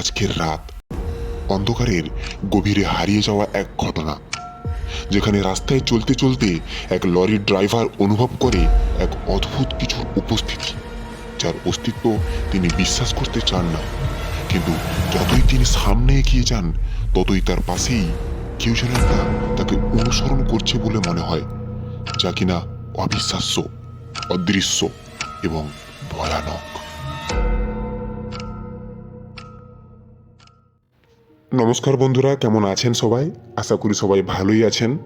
আজকের রাত। অন্ধকারের গভীরে হারিয়ে যাওয়া এক ঘটনা, যেখানে রাস্তায় চলতে চলতে এক লরির ড্রাইভার অনুভব করে এক অদ্ভুত কিছুর উপস্থিতি, যার অস্তিত্ব তিনি বিশ্বাস করতে চান না। কিন্তু যতই তিনি সামনে এগিয়ে যান, ততই তার পাশেই কেউ যেন একটা তাকে অনুসরণ করছে বলে মনে হয়, যা কিনা অবিশ্বাস্য, অদৃশ্য এবং ভয়ানক। নমস্কার বন্ধুরা, কেমন আছেন সবাই? আশা করি সবাই ভালোই আছেন।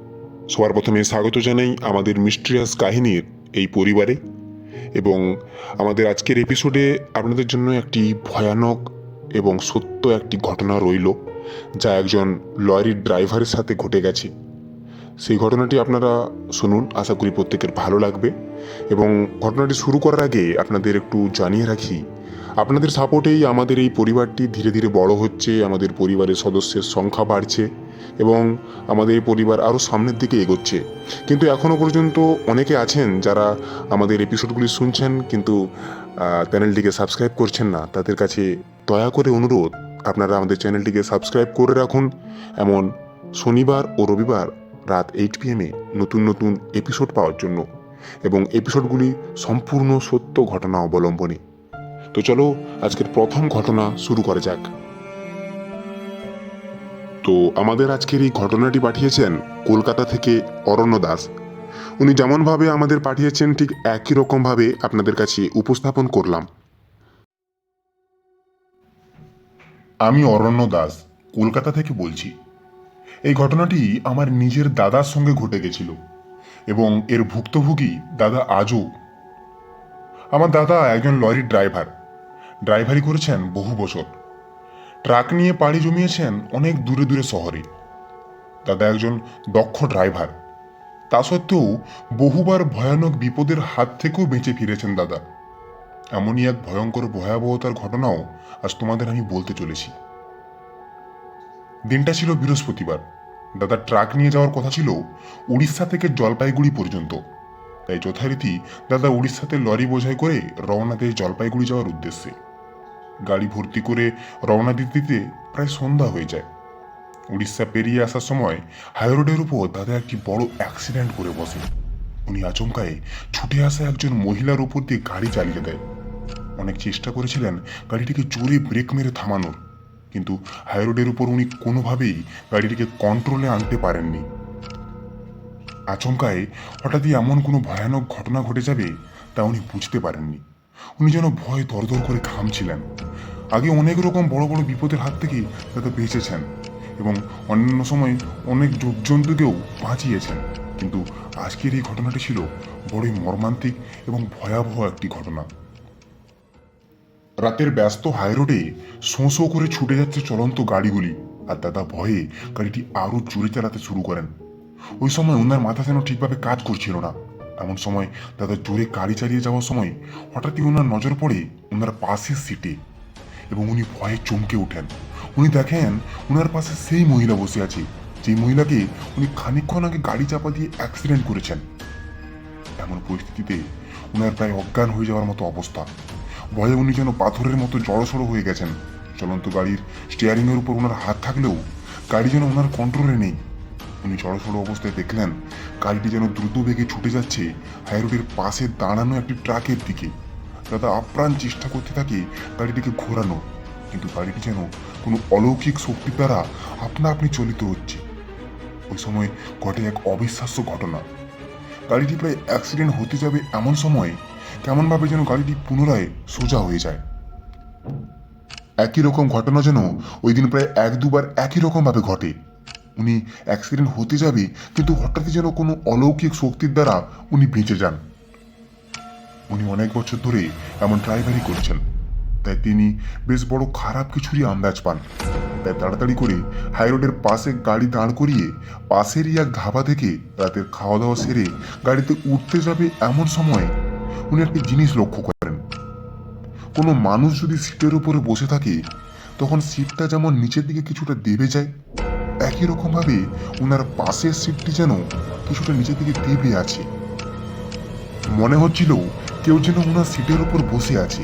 সবার প্রথমে স্বাগত জানাই আমাদের মিস্ট্রিয়াস কাহিনীর এই পরিবারে। এবং আমাদের আজকের এপিসোডে আপনাদের জন্য একটি ভয়ানক এবং সত্য একটি ঘটনা রইল, যা একজন লরির ড্রাইভারের সাথে ঘটে গেছে। সেই ঘটনাটি আপনারা শুনুন, আশা করি প্রত্যেকের ভালো লাগবে। এবং ঘটনাটি শুরু করার আগে আপনাদের একটু জানিয়ে রাখি আপনাদের সাপোর্টেই আমাদের এই পরিবারটি ধীরে ধীরে বড় হচ্ছে, আমাদের পরিবারের সদস্যের সংখ্যা বাড়ছে এবং আমাদের এই পরিবার আরও সামনের দিকে এগোচ্ছে। কিন্তু এখনও পর্যন্ত অনেকে আছেন যারা আমাদের এপিসোডগুলি শুনছেন কিন্তু চ্যানেলটিকে সাবস্ক্রাইব করছেন না। তাদের কাছে দয়া করে অনুরোধ, আপনারা আমাদের চ্যানেলটিকে সাবস্ক্রাইব করে রাখুন। এমন শনিবার ও রবিবার রাত এইট পিএমে নতুন নতুন এপিসোড পাওয়ার জন্য এবং এপিসোডগুলি সম্পূর্ণ সত্য ঘটনা অবলম্বনে। তো চলো, আজকের প্রথম ঘটনা শুরু করা যাক। তো আমাদের আজকের এই ঘটনাটি পাঠিয়েছেন কলকাতা থেকে অরণ্য দাস। উনি যেমনভাবে আমাদের পাঠিয়েছেন, ঠিক একই রকমভাবে আপনাদের কাছে উপস্থাপন করলাম। আমি অরণ্য দাস, কলকাতা থেকে বলছি। এই ঘটনাটি আমার নিজের দাদার সঙ্গে ঘটে গেছিল এবং এর ভুক্তভোগী দাদা আজও। আমার দাদা একজন লরির ড্রাইভার। ড্রাইভারি করেছেন বহু বছর। ট্রাক নিয়ে পাড়ি জমিয়েছেন অনেক দূরে দূরে শহরে। দাদা একজন দক্ষ ড্রাইভার। তা সত্ত্বেও বহুবার ভয়ানক বিপদের হাত থেকেও বেঁচে ফিরেছেন দাদা। এমনই এক ভয়ঙ্কর ভয়াবহতার ঘটনাও আজ তোমাদের আমি বলতে চলেছি। দিনটা ছিল বৃহস্পতিবার। দাদা ট্রাক নিয়ে যাওয়ার কথা ছিল উড়িষ্যা থেকে জলপাইগুড়ি পর্যন্ত। তাই যথারীতি দাদা উড়িষ্যাতে লরি বোঝাই করে রওনা দেয় জলপাইগুড়ি যাওয়ার উদ্দেশ্যে। গাড়ি ভর্তি করে রওনা দিতে দিতে প্রায় সন্ধ্যা হয়ে যায়। উড়িষ্যা পেরিয়ে আসার সময় হাইরোডের উপর দাদা একটি বড় অ্যাক্সিডেন্ট করে বসে। উনি আচমকায় ছুটে আসা একজন মহিলার উপর দিয়ে গাড়ি চালিয়ে দেয়। অনেক চেষ্টা করেছিলেন গাড়িটিকে জোরে ব্রেক মেরে থামানোর, কিন্তু হাইরোডের উপর উনি কোনোভাবেই গাড়িটিকে কন্ট্রোলে আনতে পারেননি। আচমকায় হঠাৎই এমন কোনো ভয়ানক ঘটনা ঘটে যাবে তা উনি বুঝতে পারেননি। উনি যেন ভয় দরদর করে ঘামছিলেন। আগে অনেক রকম বড় বড় বিপদের হাত থেকে দাদা বেঁচেছেন এবং অন্যান্য সময় অনেক জীবজন্তুকেও বাঁচিয়েছেন। কিন্তু আজকের এই ঘটনাটি ছিল বড়ই মর্মান্তিক এবং ভয়াবহ একটি ঘটনা। রাতের ব্যস্ত হাইরোডে শোঁ শোঁ করে ছুটে যাচ্ছে চলন্ত গাড়িগুলি আর দাদা ভয়ে গাড়িটি আরও জোরে চালাতে শুরু করেন। ওই সময় ওনার মাথা যেন ঠিকভাবে কাজ করছিল না। এমন সময় দাদা জোরে গাড়ি চালিয়ে যাওয়ার সময় হঠাৎই ওনার নজর পড়ে ওনার পাশের সিটে এবং উনি ভয়ে চমকে ওঠেন। উনি দেখেন ওনার পাশে সেই মহিলা বসে আছে, যেই মহিলাকে উনি খানিকক্ষণ আগে গাড়ি চাপা দিয়ে অ্যাক্সিডেন্ট করেছেন। এমন পরিস্থিতিতে ওনার প্রায় অজ্ঞান হয়ে যাওয়ার মতো অবস্থা। ভয়ে উনি যেন পাথরের মতো জড়সড়ো হয়ে গেছেন। চলন্ত গাড়ির স্টিয়ারিংয়ের উপর ওনার হাত থাকলেও গাড়ি যেন ওনার কন্ট্রোলে নেই। উনি জড়সড়ো অবস্থায় দেখলেন গাড়িটি যেন দ্রুত বেগে ছুটে যাচ্ছে হাইরোডের পাশে দাঁড়ানো একটি ট্রাকের দিকে। দাদা আপ্রাণ চেষ্টা করতে থাকে গাড়িটিকে ঘোরানো, কিন্তু গাড়িটি যেন কোনো অলৌকিক শক্তির দ্বারা আপনা আপনি চলিত হচ্ছে। ওই সময় ঘটে এক অবিশ্বাস্য ঘটনা। গাড়িটি প্রায় অ্যাক্সিডেন্ট হতে যাবে এমন সময় কেমনভাবে যেন গাড়িটি পুনরায় সোজা হয়ে যায়। একই রকম ঘটনা যেন ওই দিন প্রায় এক দুবার একই রকমভাবে ঘটে। উনি অ্যাক্সিডেন্ট হতে যাবে, কিন্তু হঠাৎই যেন কোনো অলৌকিক শক্তির দ্বারা উনি বেঁচে যান। উনি অনেক বছর ধরে এমন ড্রাইভারি করছেন। তাই তিনি বেশ বড় খারাপ কিছুরই আন্দাজ পান। তাই তাড়াতাড়ি করে হাইরোডের পাশে গাড়ি দাঁড় করিয়ে পাশেরই এক ধাবা থেকে রাতের খাওয়া দাওয়া সেরে গাড়িতে উঠতে যাবে এমন সময় উনি একটি জিনিস লক্ষ্য করেন। কোনো মানুষ যদি সিটের উপরে বসে থাকে, তখন সিটটা যেমন নিচের দিকে কিছুটা দেবে যায় একই রকমভাবে ওনার পাশের সিটটি যেন কিছুটা নিচের দিকে দেবে আছে। মনে হচ্ছিল কেউ যেন ওনার সিটের উপর বসে আছে,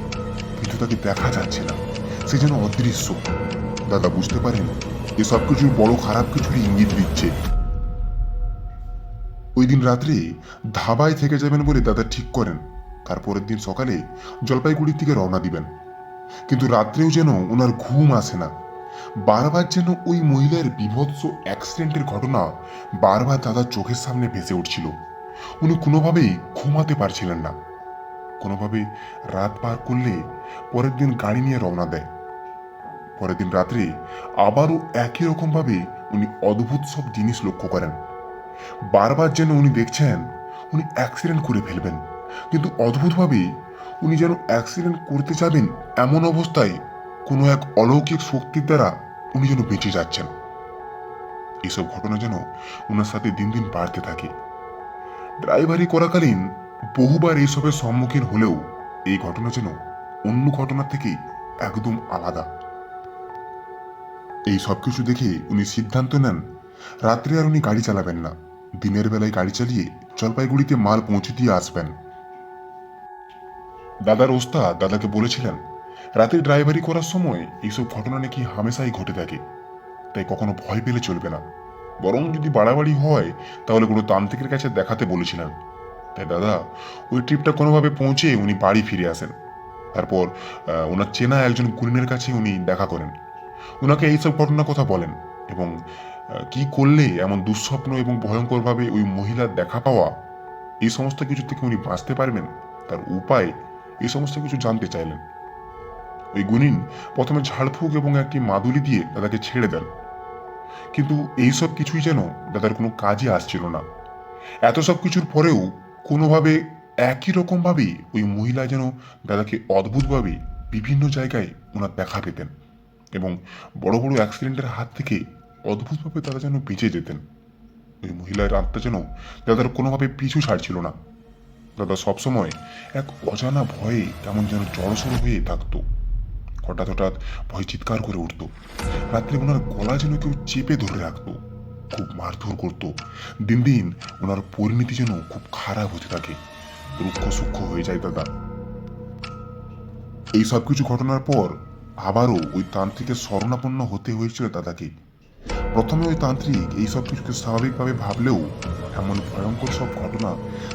কিন্তু তাকে দেখা যাচ্ছে না। সে যেন অদৃশ্য। দাদা বুঝতে পারেন, এ সব কিছু বড় খারাপ কিছুর ইঙ্গিত দিচ্ছে। ওই দিন রাত্রে ধাবায় থেকে যাবেন বলে দাদা ঠিক করেন। তারপরের দিন সকালে জলপাইগুড়ির থেকে রওনা দিবেন। কিন্তু রাত্রেও যেন ওনার ঘুম আসে না। বারবার যেন ওই মহিলার বিভৎস অ্যাক্সিডেন্টের ঘটনা বারবার দাদার চোখের সামনে ভেসে উঠছিল। উনি কোনোভাবেই ঘুমাতে পারছিলেন না। কোনোভাবে রাত পার করলে পরের দিন গাড়ি নিয়ে রওনা দেয়। পরের দিন রাত্রে আবারও একই রকমভাবে উনি অদ্ভুত সব জিনিস লক্ষ্য করেন। বারবার যেন উনি দেখছেন, উনি অ্যাক্সিডেন্ট করে ফেলবেন। কিন্তু অদ্ভুতভাবে উনি যেন অ্যাক্সিডেন্ট করতে যাবেন এমন অবস্থায় কোনো এক অলৌকিক শক্তির দ্বারা উনি যেন বেঁচে যাচ্ছেন। এসব ঘটনা যেন ওনার সাথে দিন দিন বাড়তে থাকে। ড্রাইভারি করাকালীন বহুবার এইসবের সম্মুখীন হলেও এই ঘটনা যেন অন্য ঘটনা থেকে একদম আলাদা। এই সব কিছু দেখে উনি সিদ্ধান্ত নেন, রাত্রে আর উনি গাড়ি চালাবেন না। দিনের বেলায় গাড়ি চালিয়ে জলপাইগুড়িতে মাল পৌঁছে দিয়ে আসবেন। দাদার ওস্তাদ দাদাকে বলেছিলেন রাতে ড্রাইভারি করার সময় এইসব ঘটনা নাকি হামেশাই ঘটে থাকে। তাই কখনো ভয় পেলে চলবে না। বরং যদি বাড়াবাড়ি হয়, তাহলে কোনো তান্ত্রিকের কাছে দেখাতে বলেছিলেন তাই দাদা, ওই ট্রিপটা কোনোভাবে পৌঁছে উনি বাড়ি ফিরে আসেন। তারপর ওনার চেনা একজন গুরিনের কাছে উনি দেখা করেন। ওনাকে এইসব ঘটনার কথা বলেন এবং কি করলে এমন দুঃস্বপ্ন এবং ভয়ঙ্করভাবে ওই মহিলার দেখা পাওয়া, এই সমস্ত কিছু থেকে উনি বাঁচতে পারবেন? তার উপায় এই সমস্ত কিছু জানতে চাইলেন। ওই গুনিন প্রথমে ঝাড়ফুঁক এবং একটি মাদুলি দিয়ে দাদাকে ছেড়ে দেন। কিন্তু এইসব কিছুই যেন দাদার কোনো কাজে আসছিল না। এত সব কিছুর পরেও কোনোভাবে একই রকমভাবে ওই মহিলা যেন দাদাকে অদ্ভুতভাবে বিভিন্ন জায়গায় ওনার দেখা পেতেন এবং বড় বড় অ্যাক্সিডেন্টের হাত থেকে অদ্ভুতভাবে তারা যেন বেঁচে যেতেন। ওই মহিলার আত্মা যেন দাদার কোনোভাবে পিছু ছাড়ছিল না। দাদা সবসময় এক অজানা ভয়ে কেমন যেন জড়সড় হয়ে থাকতো। হঠাৎ হঠাৎ ভয় চিৎকার করে উঠতো। রাত্রে ওনার গলা যেন কেউ চেপে ধরে রাখতো, খুব মারধর করতো। দিন দিন ওনার পরিণতি যেন খুব খারাপ হতে থাকে। রুক্ষ সূক্ষ্ম হয়ে যায় দাদা। এই সব কিছু ঘটনার পর আবারও ওই তান্ত্রিকের শরণাপন্ন হতে হয়েছিল দাদাকে। প্রথমে ওই তান্ত্রিক এই সব কিছুকে স্বাভাবিকভাবে ভাবলেও এমন ভয়ঙ্কর সব ঘটনা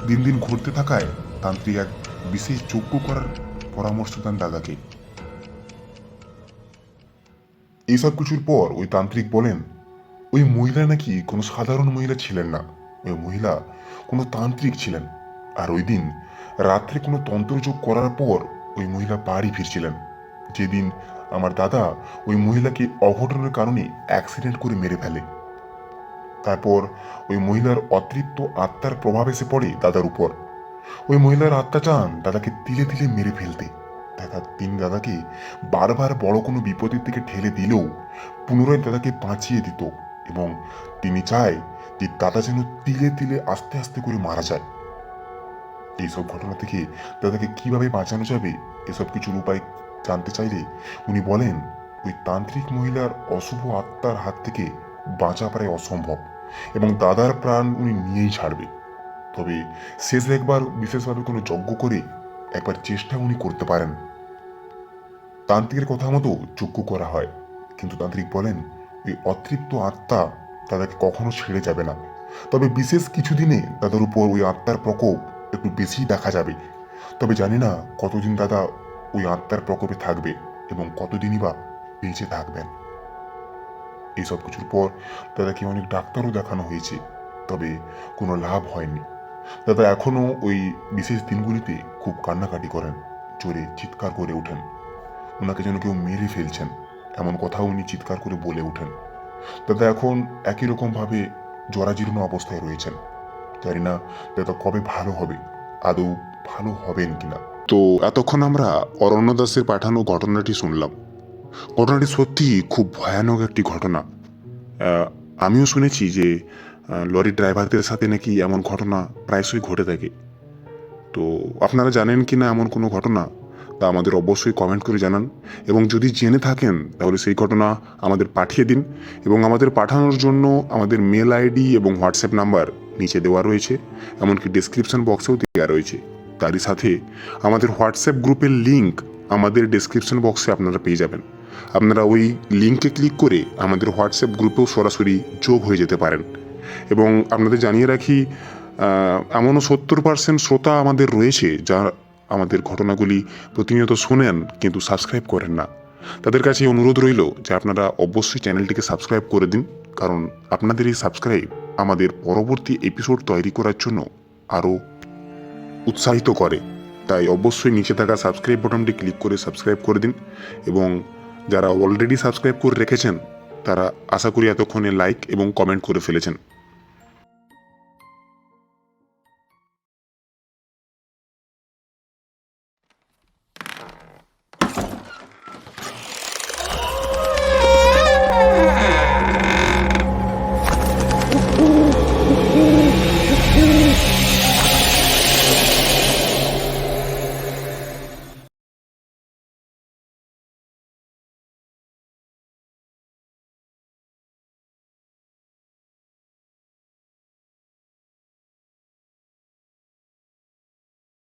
দিন দিন ঘটতে থাকায় তান্ত্রিক এক বিশেষ যোগ্য করার পরামর্শ দেন দাদাকে। এইসব কিছুর পর ওই তান্ত্রিক বলেন, ওই মহিলা নাকি কোনো সাধারণ মহিলা ছিলেন না। ওই মহিলা কোনো তান্ত্রিক ছিলেন। আর ওই দিন রাত্রে কোনো তন্ত্রযোগ করার পর ওই মহিলা বাড়ি ফিরছিলেন। যেদিন আমার দাদা ওই মহিলাকে অঘটনের কারণে অ্যাক্সিডেন্ট করে মেরে ফেলে। তারপর ওই মহিলার অতৃপ্ত আত্মার প্রভাব এসে পড়ে দাদার উপর। ওই মহিলার আত্মা চান দাদাকে তিলে তিলে মেরে ফেলতে। দাদা, তিনি দাদাকে বারবার বড় কোনো বিপদের দিকে ঠেলে দিলেও পুনরায় দাদাকে বাঁচিয়ে দিত এবং তিনি চায় যে দাদা যেন তিলে তিলে আস্তে আস্তে করে মারা যায়। এইসব ঘটনা থেকে দাদাকে কীভাবে বাঁচানো যাবে, এসব কিছুর উপায় জানতে চাইলে উনি বলেন, ওই তান্ত্রিক মহিলার অশুভ আত্মার হাত থেকে বাঁচা প্রায় অসম্ভব এবং দাদার প্রাণ উনি নিয়েই ছাড়বে। তবে শেষ একবার বিশেষভাবে কোনো যজ্ঞ করে একবার চেষ্টা উনি করতে পারেন। তান্ত্রিকের কথা মতো যজ্ঞ করা হয়, কিন্তু তান্ত্রিক বলেন ওই অতৃপ্ত আত্মা তাদেরকে কখনো ছেড়ে যাবে না। তবে বিশেষ কিছু দিনে দাদার উপর ওই আত্মার প্রকোপ একটু বেশি দেখা যাবে। তবে জানি না কতদিন দাদা ওই আত্মার প্রকোপে থাকবে এবং কতদিনই বা বেঁচে থাকবেন। এইসব কিছুর পর দাদাকে অনেক ডাক্তারও দেখানো হয়েছে, তবে কোনো লাভ হয়নি। দাদা এখনও ওই বিশেষ দিনগুলিতে খুব কান্নাকাটি করেন, জোরে চিৎকার করে ওঠেন। ওনাকে যেন কেউ মেরে ফেলছেন, এমন কথাও উনি চিৎকার করে বলে ওঠেন। দাদা এখন একই রকমভাবে জরাজীর্ণ অবস্থায় রয়েছেন। জানি না দাদা কবে ভালো হবে, আদৌ ভালো হবেন কিনা। তো এতক্ষণ আমরা অরণ্য দাসের পাঠানো ঘটনাটি শুনলাম। ঘটনাটি সত্যি খুব ভয়ানক একটি ঘটনা। আমিও শুনেছি যে আহ, লরি ড্রাইভারদের সাথে নাকি এমন ঘটনা প্রায়শই ঘটে থাকে। তো আপনারা জানেন কি না এমন কোনো ঘটনা? তা আমাদের অবশ্যই কমেন্ট করে জানান। এবং যদি জেনে থাকেন তাহলে সেই ঘটনা আমাদের পাঠিয়ে দিন। এবং আমাদের পাঠানোর জন্য আমাদের মেল আইডি এবং হোয়াটসঅ্যাপ নাম্বার নিচে দেওয়া রয়েছে। এমনকি ডিসক্রিপশন বক্সেও দেওয়া রয়েছে। তারই সাথে আমাদের হোয়াটসঅ্যাপ গ্রুপের লিঙ্ক আমাদের ডিসক্রিপশন বক্সে আপনারা পেয়ে যাবেন। আপনারা ওই লিঙ্কে ক্লিক করে আমাদের হোয়াটসঅ্যাপ গ্রুপেও সরাসরি যোগ হয়ে যেতে পারেন। এবং আপনাদের জানিয়ে রাখি এমনও সত্তর পার্সেন্ট শ্রোতা আমাদের রয়েছে যা আমাদের ঘটনাগুলি প্রতিনিয়ত শোনেন কিন্তু সাবস্ক্রাইব করেন না। তাদের কাছে অনুরোধ রইল যে আপনারা অবশ্যই চ্যানেলটিকে সাবস্ক্রাইব করে দিন, কারণ আপনাদের এই সাবস্ক্রাইব আমাদের পরবর্তী এপিসোড তৈরি করার জন্য আরও উৎসাহিত করে। তাই অবশ্যই নিচে থাকা সাবস্ক্রাইব বাটনটি ক্লিক করে সাবস্ক্রাইব করে দিন এবং যারা অলরেডি সাবস্ক্রাইব করে রেখেছেন, তারা আশা করি এতক্ষণে লাইক এবং কমেন্ট করে ফেলেছেন।